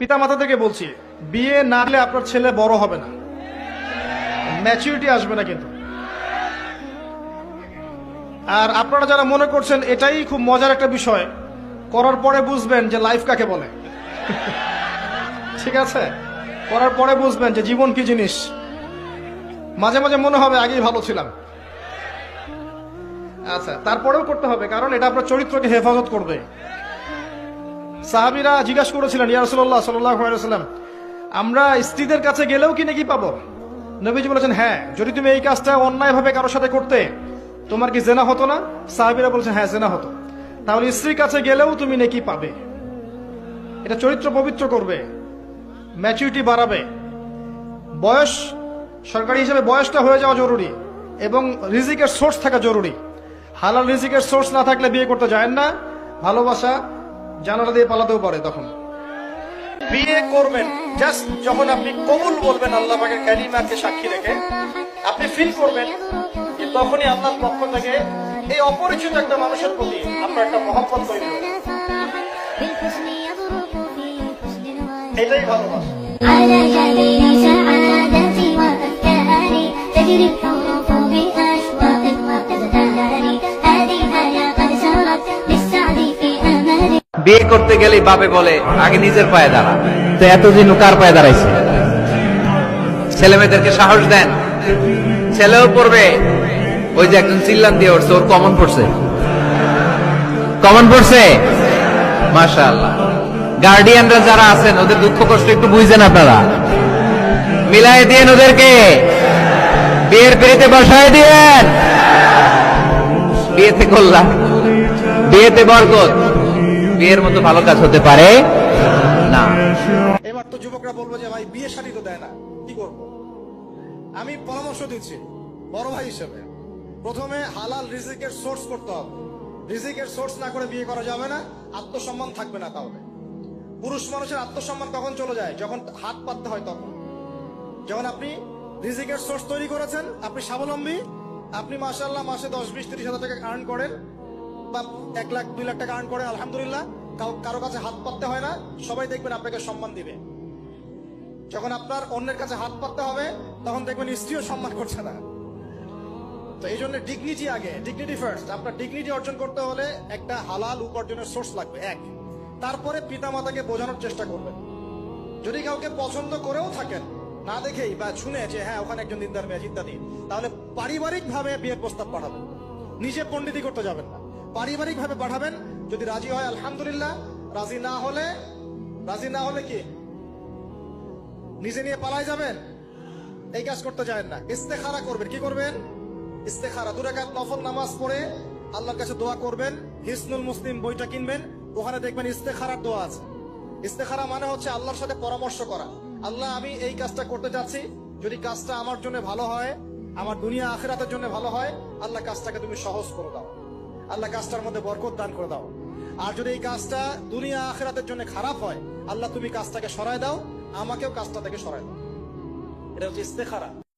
পিতা থেকে বলছি, বিয়ে না হলে আপনার ছেলে বড় হবে না। ম্যাচুরিটি আসবে না কিন্তু। আর আপনারা যারা মনে করছেন এটাই খুব মজার একটা বিষয়, করার পরে বুঝবেন যে লাইফ কাকে বলে। ঠিক আছে? করার পরে বুঝবেন যে জীবন কি জিনিস। মাঝে মাঝে মনে হবে আগেই ভালো ছিলাম। আচ্ছা তারপরেও করতে হবে, কারণ এটা আপনার চরিত্রকে হেফাজত করবে। সাহাবিরা জিজ্ঞাসা করেছিলেন ইয়ারসুল্লাহ সাল্লাম আমরা স্ত্রীদের কাছে গেলেও কি নাকি পাবো? নবীজি বলেছেন হ্যাঁ যদি তুমি এই কাজটা অন্যায়ভাবে কারোর সাথে করতে, তোমার কি জেনা হতো না? সাহাবিরা বলেছেন হ্যাঁ জেনা হতো। তাহলে স্ত্রীর কাছে গেলেও তুমি নাকি পাবে। এটা চরিত্র পবিত্র করবে ম্যাচুরিটি বাড়াবে। বয়স, সরকারি হিসেবে বয়সটা হয়ে যাওয়া জরুরি এবং রিজিকের সোর্স থাকা জরুরি। হালাল রিজিকের সোর্স না থাকলে বিয়ে করতে যায় না। ভালোবাসা জানালা দিয়ে পালাতেও পারে তখন। বিয়ে করবেন। জাস্ট যখন আপনি কবুল বলবেন আল্লাহ পাকের ক্যালিমাকে সাক্ষী রেখে আপনি ফিল করবেন যে তখনই আল্লাহর পক্ষ থেকে এই অপরিচিত একটা মানুষের প্রতি আপনার একটা মহব্বত তৈরি হবে। এটাই ভালোবাসা। বিয়ে করতে গেলে বাপে বলে, আগে নিজের পায়ে দাঁড়া। তো এতদিন কার পায়ে দাঁড়াইছে? ছেলে মেয়েদেরকে সাহস দেন। ছেলেও পড়বে। ওই যে একজন চিল্লান দিয়ে উঠছে, ওর কমন পড়ছে। কমন পড়ছে? মাশা গার্ডিয়ানরা যারা আছেন, ওদের দুঃখ কষ্ট একটু বুঝছেন আপনারা। মিলাই দিয়েন ওদেরকে। বিয়ের পেরিতে বসায় দিয়েন। বিয়েতে করলাম বিয়েতে বরকত। বিয়ের মতো ভালো কাজ হতে পারে না। এবার তো যুবকরা বলব যে ভাই বিয়ে শাড়ি তো দেয় না, কি করব? আমি পরামর্শ দিচ্ছি, বড় ভাই হিসেবে। প্রথমে হালাল রিজিকের সোর্স করতে হবে। রিজিকের সোর্স না করে বিয়ে করা যাবে না, আত্মসম্মান থাকবে না তাহলে পুরুষ মানুষের আত্মসম্মান কখন চলে যায়, যখন হাত পাততে হয় তখন। যখন আপনি রিজিকের সোর্স তৈরি করেছেন, আপনি স্বাবলম্বী, আপনি মাসাল্লাহ মাসে দশ, বিশ, তিরিশ হাজার টাকা আর্ন করেন, বা এক লাখ, দুই লাখ টাকা আর্ন করেন, আলহামদুলিল্লাহ। কারও কাছে হাত পাততে হয় না, সবাই দেখবেন আপনাকে সম্মান দিবে। যখন আপনার অন্যের কাছে হাত পাততে হবে, তখন দেখবেন স্ত্রীও সম্মান করছে না। তো এই জন্য ডিগনিটি আগে ডিগনিটি ফার্স্ট আপনার ডিগনিটি অর্জন করতে হলে একটা হালাল উপার্জনের সোর্স লাগবে, এক। তারপরে পিতা মাতাকে বোঝানোর চেষ্টা করবেন। যদি কাউকে পছন্দ করেও থাকেন, না দেখেই বা শুনে যে হ্যাঁ ওখানে একজন দিনদার মেয়ে, ইত্যাদি, তাহলে পারিবারিক ভাবে বিয়ের প্রস্তাব পাঠাবেন। নিজে পণ্ডিতি করতে যাবেন না। পারিবারিক ভাবে পাঠাবেন যদি রাজি হয়, আলহামদুলিল্লাহ। রাজি না হলে, রাজি না হলে কি? নিজে নিয়ে পালায় যাবেন? এই কাজ করতে যায় না। ইস্তেখারা করবেন। কি করবেন? ইস্তেখারা। দু রাকাত নফল নামাজ পড়ে আল্লাহর কাছে দোয়া করবেন। হিসনুল মুসলিম বইটা কিনবেন। ওখানে দেখবেন ইস্তেখারার দোয়া আছে। ইস্তেখারা মানে হচ্ছে আল্লাহর সাথে পরামর্শ করা। আল্লাহ, আমি এই কাজটা করতে যাচ্ছি। যদি কাজটা আমার জন্য ভালো হয়, আমার দুনিয়া আখেরাতের জন্য ভালো হয়, আল্লাহ কাজটাকে তুমি সহজ করে দাও। আল্লাহ কাজটার মধ্যে বরকত দান করে দাও। আর যদি এই কাজটা দুনিয়া আখেরাতের জন্য খারাপ হয়, আল্লাহ তুমি কাজটাকে সরায় দাও, আমাকেও কাজটা থেকে সরায় দাও। এটা হচ্ছে ইস্তেখারা।